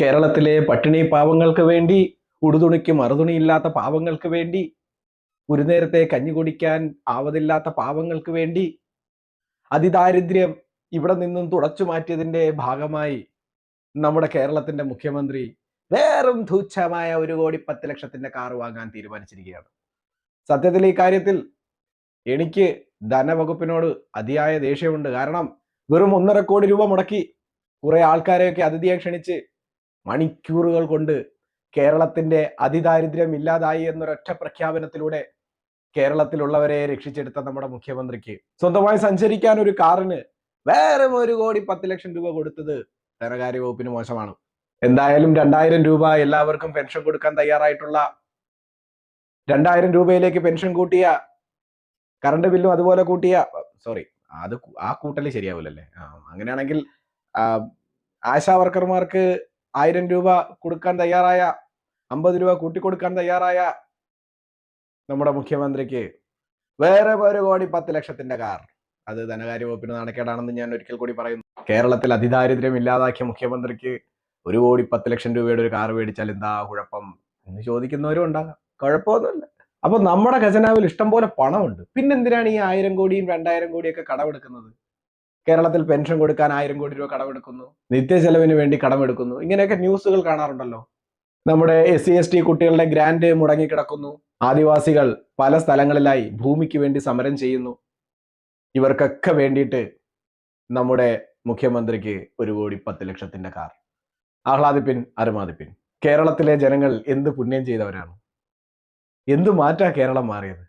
കേരളത്തിലെ പട്ടിണി പാവങ്ങൾക്ക് വേണ്ടി ഉടുതുണിക്ക് മറുതുണിയില്ലാത്ത പാവങ്ങൾക്ക് വേണ്ടി ഒരു നേരത്തെ കഞ്ഞി കുടിക്കാൻ ആവതില്ലാത്ത പാവങ്ങൾക്ക് വേണ്ടി അതിദാരിദ്ര്യം ഇവിടെ നിന്നും തുടച്ചു മാറ്റിയതിന്റെ ഭാഗമായി നമ്മുടെ കേരളത്തിന്റെ മുഖ്യമന്ത്രി വേറും തുച്ഛമായ ഒരു കോടി പത്ത് ലക്ഷത്തിന്റെ കാർ വാങ്ങാൻ തീരുമാനിച്ചിരിക്കുകയാണ്. സത്യത്തിൽ ഈ കാര്യത്തിൽ എനിക്ക് ധനവകുപ്പിനോട് അതിയായ ദേഷ്യമുണ്ട്. കാരണം വെറും ഒന്നര കോടി രൂപ മുടക്കി കുറെ ആൾക്കാരെയൊക്കെ അതിഥിയെ ക്ഷണിച്ച് മണിക്കൂറുകൾ കൊണ്ട് കേരളത്തിന്റെ അതിദാരിദ്ര്യം ഇല്ലാതായി എന്നൊരൊറ്റ പ്രഖ്യാപനത്തിലൂടെ കേരളത്തിലുള്ളവരെ രക്ഷിച്ചെടുത്ത നമ്മുടെ മുഖ്യമന്ത്രിക്ക് സ്വന്തമായി സഞ്ചരിക്കാൻ ഒരു കാറിന് വേറെ ഒരു കോടി പത്ത് ലക്ഷം രൂപ കൊടുത്തത് ധനകാര്യ വകുപ്പിന് മോശമാണ്. എന്തായാലും രണ്ടായിരം രൂപ എല്ലാവർക്കും പെൻഷൻ കൊടുക്കാൻ തയ്യാറായിട്ടുള്ള രണ്ടായിരം രൂപയിലേക്ക് പെൻഷൻ കൂട്ടിയ കറണ്ട് ബില്ലും അതുപോലെ കൂട്ടിയ സോറി അത് ആ കൂട്ടൽ ശരിയാവില്ലല്ലേ അങ്ങനെയാണെങ്കിൽ ആശാ വർക്കർമാർക്ക് ആയിരം രൂപ കൊടുക്കാൻ തയ്യാറായ അമ്പത് രൂപ കൂട്ടിക്കൊടുക്കാൻ തയ്യാറായ നമ്മുടെ മുഖ്യമന്ത്രിക്ക് വേറെ ഒരു കോടി പത്ത് ലക്ഷത്തിന്റെ കാർ. അത് ധനകാര്യ വകുപ്പിന് നാണക്കേടാണെന്ന് ഞാൻ ഒരിക്കൽ കൂടി പറയുന്നു. കേരളത്തിൽ അതിദാരിദ്ര്യം ഇല്ലാതാക്കിയ മുഖ്യമന്ത്രിക്ക് ഒരു കോടി പത്ത് ലക്ഷം രൂപയുടെ ഒരു കാർ മേടിച്ചാൽ എന്താ കുഴപ്പം എന്ന് ചോദിക്കുന്നവരും ഉണ്ടാകാം. കുഴപ്പമൊന്നുമില്ല. അപ്പൊ നമ്മുടെ ഖജനാവിൽ ഇഷ്ടം പോലെ പണമുണ്ട്. പിന്നെന്തിനാണ് ഈ ആയിരം കോടിയും രണ്ടായിരം കോടിയൊക്കെ കടമെടുക്കുന്നത്? കേരളത്തിൽ പെൻഷൻ കൊടുക്കാൻ ആയിരം കോടി രൂപ കടമെടുക്കുന്നു. നിത്യ ചെലവിന് വേണ്ടി കടമെടുക്കുന്നു. ഇങ്ങനെയൊക്കെ ന്യൂസുകൾ കാണാറുണ്ടല്ലോ. നമ്മുടെ എസ് സി എസ് ടി കുട്ടികളുടെ ഗ്രാൻഡ് മുടങ്ങിക്കിടക്കുന്നു. ആദിവാസികൾ പല സ്ഥലങ്ങളിലായി ഭൂമിക്ക് വേണ്ടി സമരം ചെയ്യുന്നു. ഇവർക്കൊക്കെ വേണ്ടിയിട്ട് നമ്മുടെ മുഖ്യമന്ത്രിക്ക് ഒരു കോടി പത്ത് ലക്ഷത്തിന്റെ കാർ. ആഹ്ലാദിപ്പിൻ അരുമാദിപ്പിൻ. കേരളത്തിലെ ജനങ്ങൾ എന്ത് പുണ്യം ചെയ്തവരാണ്? എന്ത് മാറ്റാ കേരളം മാറിയത്?